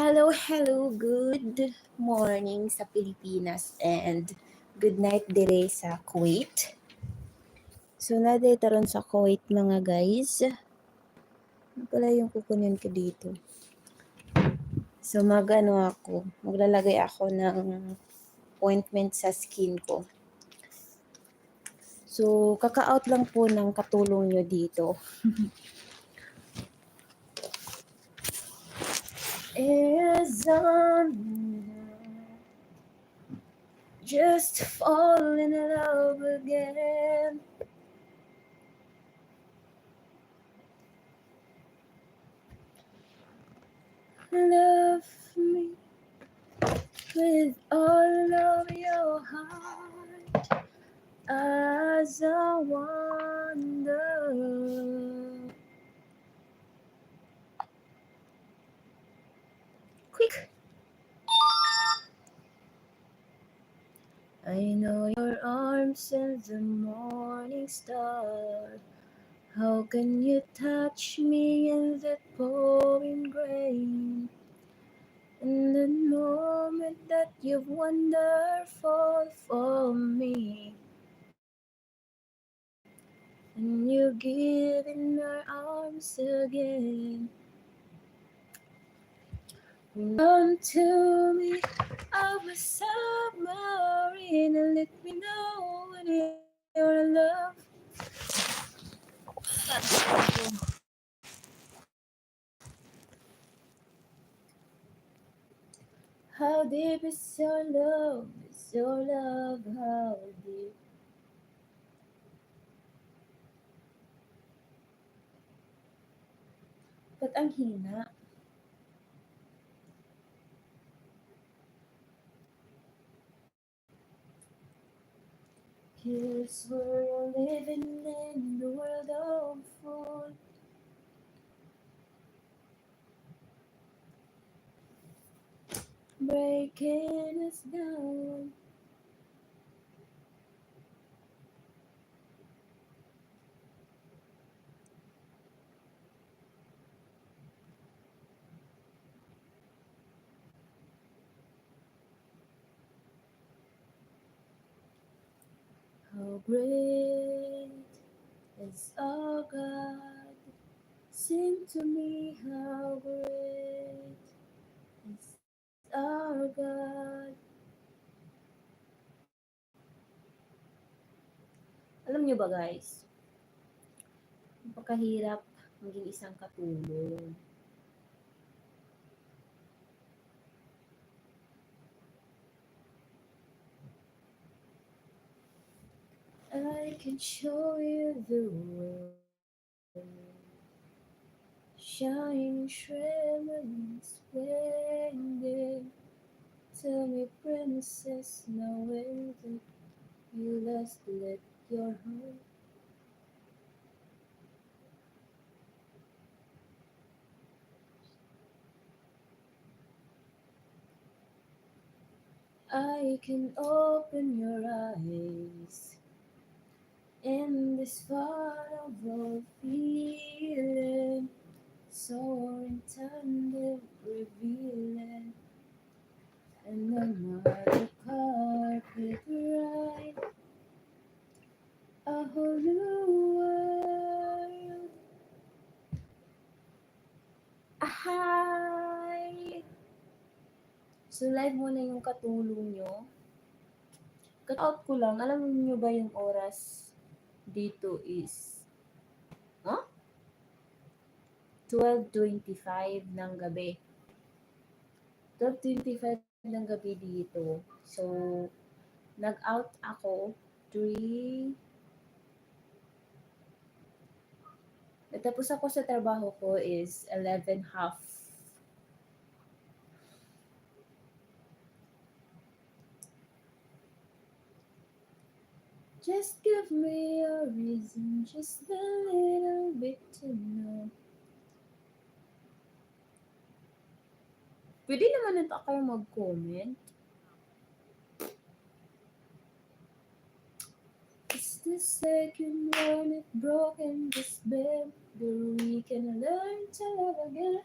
Hello, hello. Good morning sa Pilipinas and good night dire sa Kuwait. So, nadita ron sa Kuwait mga guys. Ano pala yung kukunin ko dito? So, magano ako. Maglalagay ako ng ointment sa skin ko. So, kaka-out lang po ng katulong nyo dito. is on just fall in love again. Love me with all of your heart as I wonder. Quick. I know your arms and the morning star. How can you touch me in that pouring rain? In the moment that you've wonderful for me. And you give in your arms again. Come to me of a submarine and let me know when you're in love. How deep is your love? Is your love how deep? Ba't ang hina? Here's where you're living in the world of fools. Breaking us down. Great is our God? Sing to me how great is our God. Alam niyo ba guys, napakahirap maging isang katulong. Can show you the way. Shine, trembling, splendid. Tell me, princess, now when did you last let your heart? I can open your eyes in this all feeling, soaring, tender, revealing, and another carpet ride, a whole new world. Ahay! So, live mo na yung katulong nyo. Cut out ko lang. Alam niyo ba yung oras dito is huh? 12.25 ng gabi. 12.25 ng gabi dito. So, nag-out ako 3 Natapos ako sa trabaho ko is 11 half. Just give me a reason, just a little bit to know. Pwede naman ito kayo mag-comment. It's the second one it broken this bed, but we can learn to love again.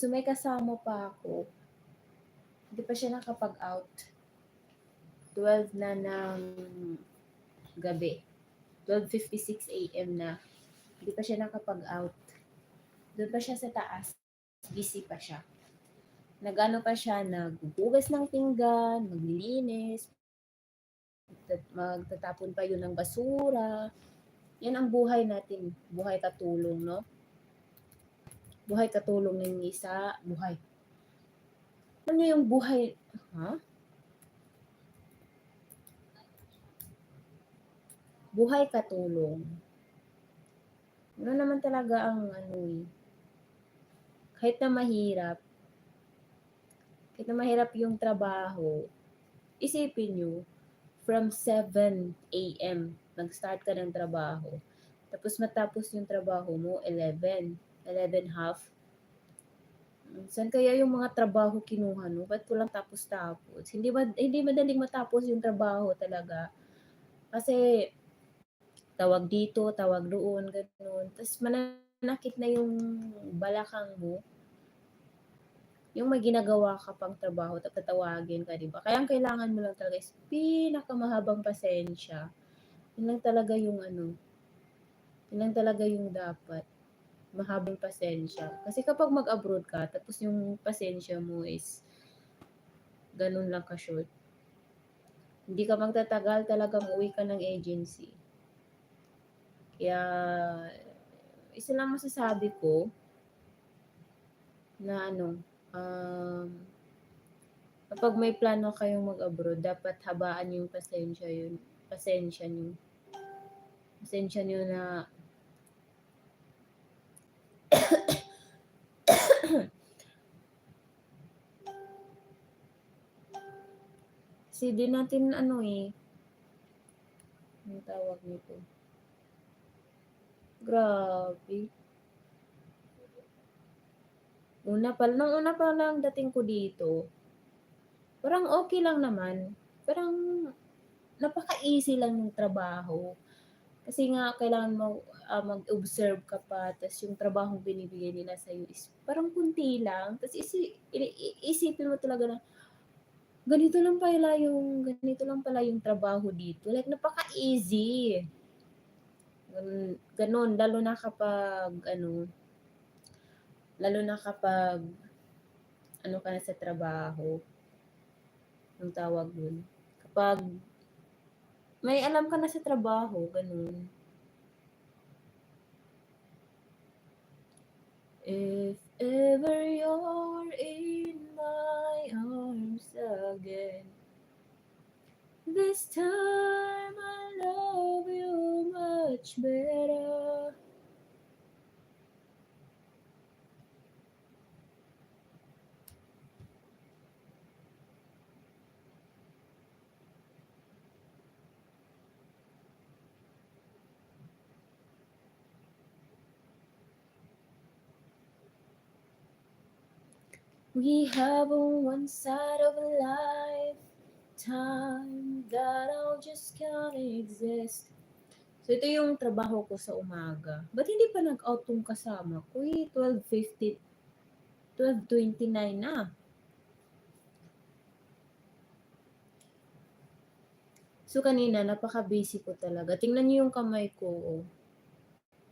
So may kasama pa ako. Hindi pa siya nakapag-out. 12 na ng gabi. 12.56 a.m. na. Hindi pa siya nakapag-out. Doon pa siya sa taas. Busy pa siya. Nagano pa siya, naghuhugas ng pinggan, maglilinis, magtat- magtatapon pa yun ng basura. Yan ang buhay natin. Buhay katulong, no? Buhay katulong ng isa. Buhay. Ano yung buhay? Ha? Buhay katulong. Ano naman talaga ang ano eh. Kahit na mahirap, kahit na mahirap yung trabaho, isipin nyo, from 7 a.m. nag-start ka ng trabaho. Tapos matapos yung trabaho mo, 11. 11 half. Saan kaya yung mga trabaho kinuha no? Ba't walang tapos-tapos? Hindi, ba, hindi madaling matapos yung trabaho talaga. Kasi tawag dito, tawag doon, gano'n. Tapos mananakit na yung balakang mo. Yung may ginagawa ka pang trabaho, tatawagin ka, di ba? Kaya ang kailangan mo lang talaga is pinakamahabang pasensya. Yun lang talaga yung ano, yun lang talaga yung dapat. Mahabang pasensya. Kasi kapag mag-abroad ka, tapos yung pasensya mo is ganun lang ka-short. Hindi ka magtatagal, talagang uwi ka ng agency. Kaya, isa lang masasabi ko, na ano, um, kapag may plano kayong mag-abroad, dapat habaan yung pasensya yun. Pasensya nyo. Pasensya nyo na Kasi di natin ano eh. Ang tawag nito. Grabe. Una pa, nung una pa lang dating ko dito, parang okay lang naman. Parang napaka-easy lang ng trabaho. Kasi nga, kailangan mo ah, mag-observe ka pa, tapos yung trabaho binibigay nila sa is parang kunti lang. Tapos isi, isipin mo talaga na, ganito lang pala yung, ganito lang pala yung trabaho dito. Like, napaka-easy. Ganun, lalo na kapag, ano, lalo na kapag, ano ka na sa trabaho, ang tawag dun. Kapag, may alam ka na sa trabaho, ganun. If ever you're in my arms again, this time I love you much better. We have on one side of a lifetime that I'll just can't exist. So, ito yung trabaho ko sa umaga. Ba't hindi pa nag-out tong kasama ko? Eh, 12.50, 12.29 na. So, kanina, napaka-busy ko talaga. Tingnan niyo yung kamay ko. oh.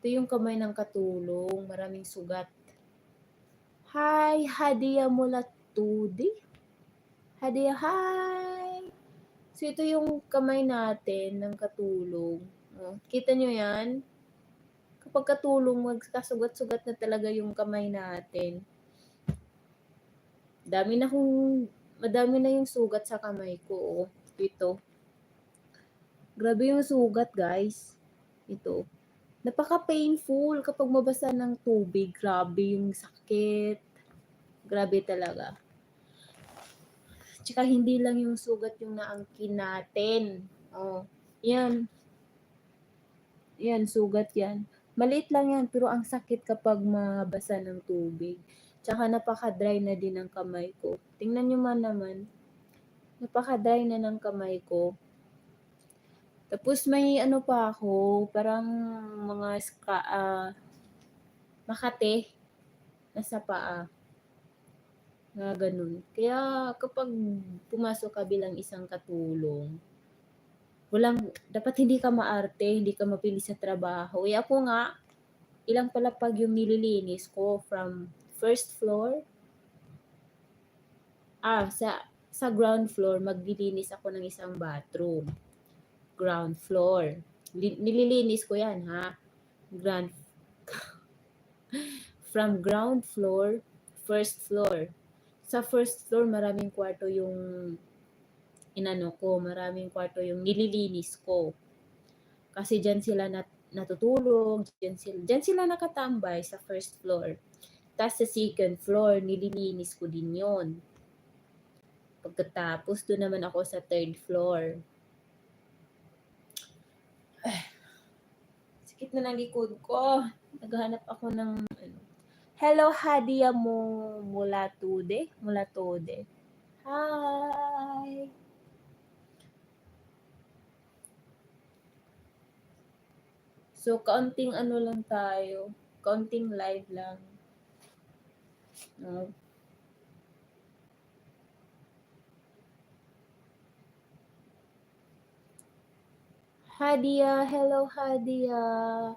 Ito yung kamay ng katulong. Maraming sugat. Hi, Hadia Mulatudi. Hadia, hi! So, ito yung kamay natin ng katulong. Kita nyo yan? Kapag katulong, magkasugat-sugat na talaga yung kamay natin. Dami na kung, madami na yung sugat sa kamay ko. Oh. Ito. Grabe yung sugat, guys. Ito. Napaka-painful kapag mabasa ng tubig. Grabe yung sakit. Grabe talaga. Tsaka hindi lang yung sugat yung naangkin natin. Oh, yan. Yan, sugat yan. Maliit lang yan, pero ang sakit kapag mabasa ng tubig. Tsaka napaka-dry na din ang kamay ko. Tingnan nyo man naman. Napaka-dry na ng kamay ko. Tapos may ano pa ako, parang mga ska, ah, makate nasa paa. Nga ganun. Kaya kapag pumasok ka bilang isang katulong, walang, dapat hindi ka maarte, hindi ka mapili sa trabaho. Eh ako nga, ilang palapag yung nililinis ko from first floor. Ah, sa sa ground floor, maglilinis ako ng isang bathroom. Ground floor. Li- nililinis ko yan, ha? Ground from ground floor, first floor. Sa first floor, maraming kwarto yung inano ko, maraming kwarto yung nililinis ko. Kasi dyan sila nat natutulog, dyan sila, dyan sila nakatambay sa first floor. Tapos sa second floor, nililinis ko din yon. Pagkatapos, doon naman ako sa third floor. Ah, sakit na ng likod ko. Naghahanap ako ng ano. Hello, Hadia mo mula tude. Mula tude. Hi! So, kaunting ano lang tayo. Kaunting live lang. No? Hadiah, hello hadiah.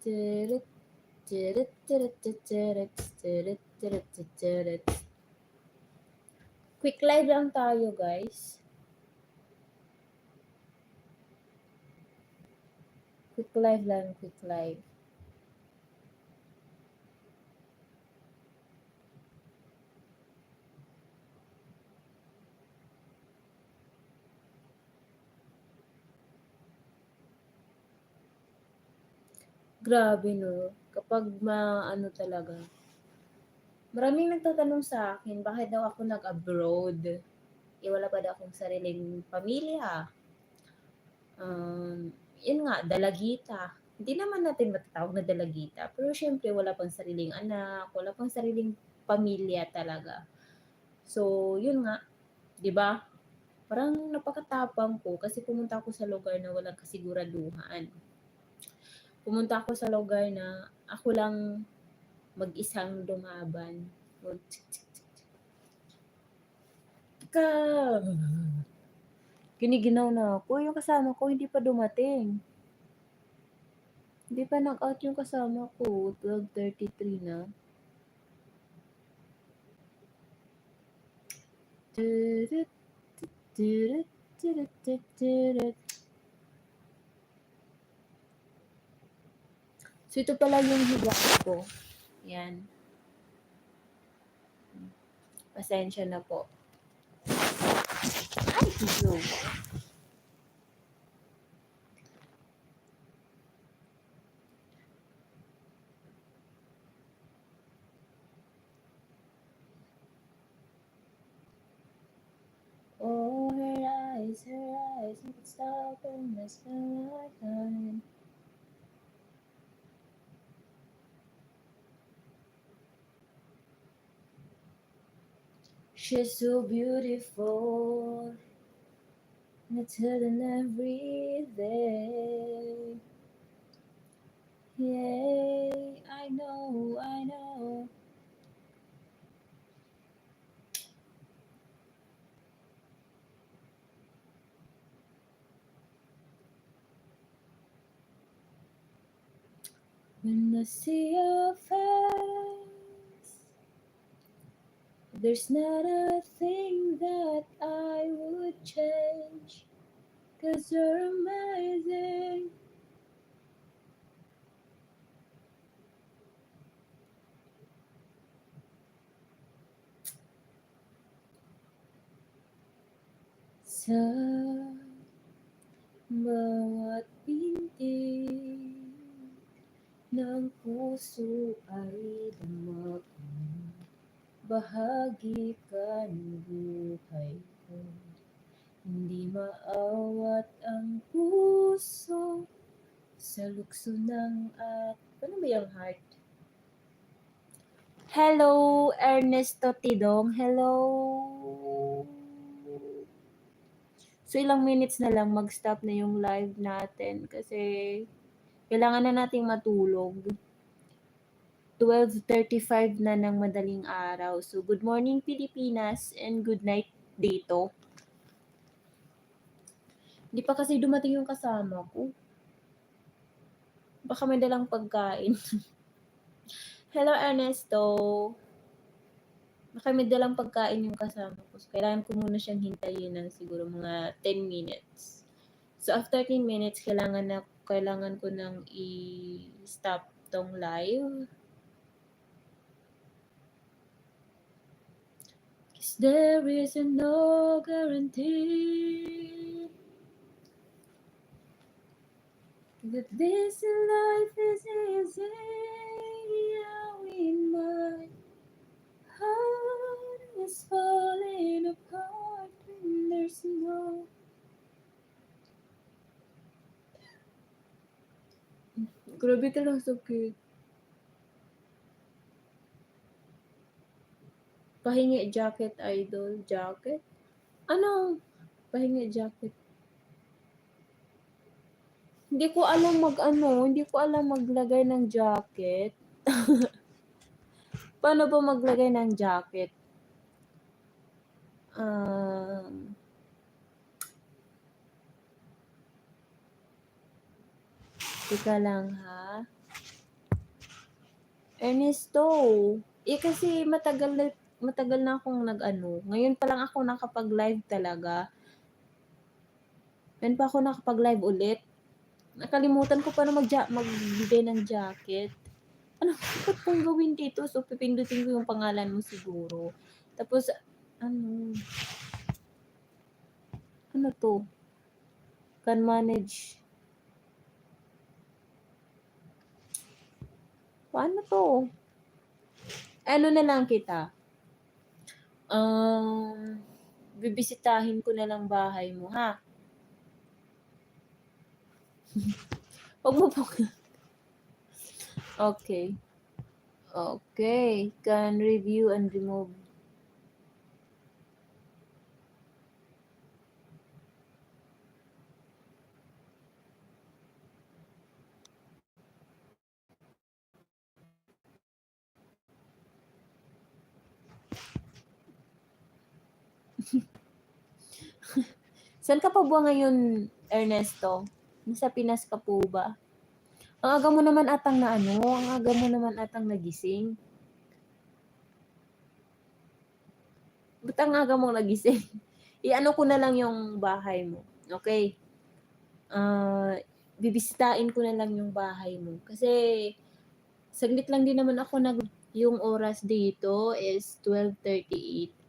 Ceret, ceret, ceret, ceret, ceret, ceret, ceret. Quick live lang tayo, guys. Quick live lang, quick live. Grabe no, kapag ma-ano talaga. Maraming nagtatanong sa akin, bakit daw ako nag-abroad? Eh, wala pa daw akong sariling pamilya. Um, yun nga, dalagita. Hindi naman natin matatawag na dalagita. Pero syempre, wala pang sariling anak, wala pang sariling pamilya talaga. So, yun nga, 'di ba? Parang napakatapang ko kasi pumunta ako sa lugar na walang kasiguraduhan. Pumunta ako sa lugar na ako lang mag-isang lumaban. Ka Giniginaw na ako. Yung kasama ko hindi pa dumating. Hindi pa nag-out yung kasama ko. 12.33 na. Turut, So, ito pala yung higa ko. Yan. Pasensya na po. Ay, hello. Oh, her eyes, her eyes, stop and miss my lifetime. She's so beautiful. And I tell them every day. Yay, I know, I know. When I see your face, there's not a thing that I would change. Cause you're amazing. Sa pintig ng puso ay damak mo. Bahagi ka ng buhay ko. Hindi maawat ang puso sa lukso ng at... Ano ba yung heart? Hello, Ernesto Tidong. Hello. So, ilang minutes na lang mag-stop na yung live natin kasi kailangan na nating matulog. 12.35 na ng madaling araw. So, good morning Pilipinas and good night dito. Hindi pa kasi dumating yung kasama ko. Baka may dalang pagkain. Hello, Ernesto. Baka may dalang pagkain yung kasama ko. So, kailangan ko muna siyang hintayin ng siguro mga 10 minutes. So, after 10 minutes, kailangan na kailangan ko nang i-stop tong live. There is no guarantee that this life is easy. In my heart is falling apart and there's no Grabe talaga sakit. Pahingi jacket idol. Jacket? Ano? Pahingi jacket. Hindi ko alam mag ano, hindi ko alam maglagay ng jacket. Paano ba maglagay ng jacket? Um, Teka lang ha. Ernesto, eh kasi matagal na, matagal na akong nag-ano. Ngayon pa lang ako nakapag-live talaga. Ngayon pa ako nakapag-live ulit. Nakalimutan ko pa na mag magbigay ng jacket. Ano dapat kong gawin dito? So, pipindutin ko yung pangalan mo siguro. Tapos, ano? Ano to? Can manage Paano to? Ano na lang kita? Um, bibisitahin ko na lang bahay mo, ha? Huwag mo po. okay. Okay. Can review and remove. Saan ka pa ba ngayon, Ernesto? Nasa Pinas ka po ba? Ang aga mo naman atang na ano, ang aga mo naman atang nagising. Ba't ang aga mong nagising? I-ano ko na lang yung bahay mo. Okay? Uh, bibisitahin ko na lang yung bahay mo. Kasi, saglit lang din naman ako nag... Yung oras dito is 12.38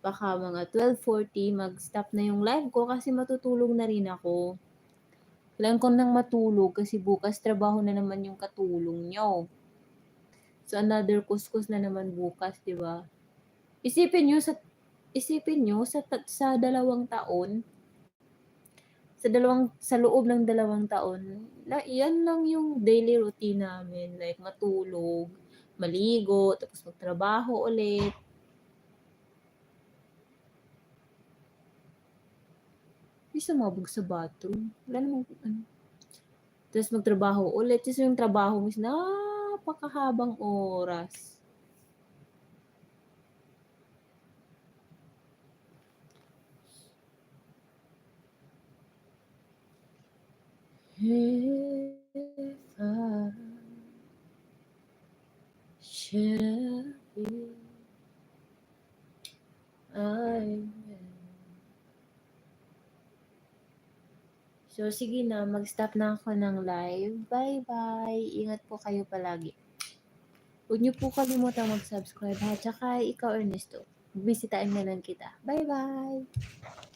baka mga 12.40 mag-stop na yung live ko kasi matutulog na rin ako. Kailangan ko nang matulog kasi bukas trabaho na naman yung katulong nyo. So another kuskus na naman bukas, 'di ba? Isipin niyo sa isipin niyo sa sa dalawang taon sa dalawang sa loob ng dalawang taon, na yan lang yung daily routine namin, like matulog, maligo, tapos magtrabaho ulit, Hindi sumabog sa bathroom. Wala namang ano. Tapos magtrabaho ulit. Tapos yung trabaho mo napakahabang oras. If I should be, I So, sige na, mag-stop na ako ng live. Bye-bye. Ingat po kayo palagi. Huwag niyo po kalimutan mag-subscribe ha. Tsaka ikaw, Ernesto. Bisitain na lang kita. Bye-bye.